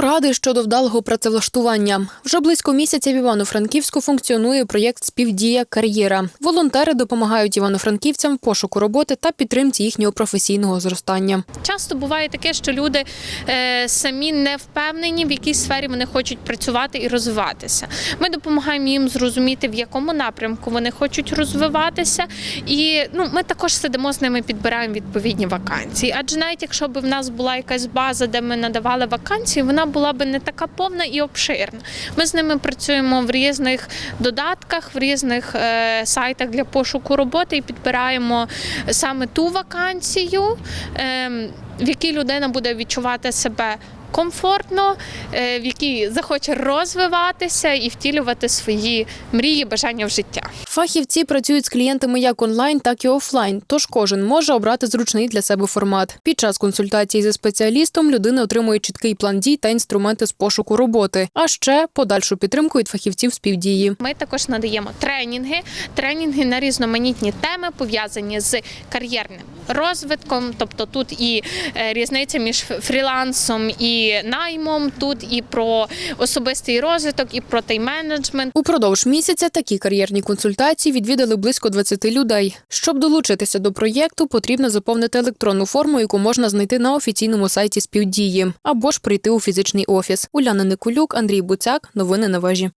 Поради щодо вдалого працевлаштування. Вже близько місяця в Івано-Франківську функціонує проєкт Співдія кар'єра. Волонтери допомагають івано-франківцям в пошуку роботи та підтримці їхнього професійного зростання. Часто буває таке, що люди е, самі не впевнені, в якій сфері вони хочуть працювати і розвиватися. Ми допомагаємо їм зрозуміти, в якому напрямку вони хочуть розвиватися. І ну, ми також сидимо з ними, підбираємо відповідні вакансії. Адже навіть якщо б в нас була якась база, де ми надавали вакансії, вона була б не така повна і обширна. Ми з ними працюємо в різних додатках, в різних е, сайтах для пошуку роботи і підбираємо саме ту вакансію, ем, в якій людина буде відчувати себе комфортно, е, в якій захоче розвиватися і втілювати свої мрії, бажання в життя. Фахівці працюють з клієнтами як онлайн, так і офлайн, тож кожен може обрати зручний для себе формат. Під час консультації зі спеціалістом людина отримує чіткий план дій та інструменти з пошуку роботи, а ще подальшу підтримку від фахівців співдії. Ми також надаємо тренінги, тренінги на різноманітні теми, пов'язані з кар'єрним розвитком. Тобто тут і е, різниця між фрілансом і наймом, тут і про особистий розвиток, і про тайм-менеджмент. Упродовж місяця такі кар'єрні консультації відвідали близько 20 людей. Щоб долучитися до проєкту, потрібно заповнити електронну форму, яку можна знайти на офіційному сайті співдії, або ж прийти у фізичний офіс. Уляна Никулюк, Андрій Буцяк. Новини на вежі.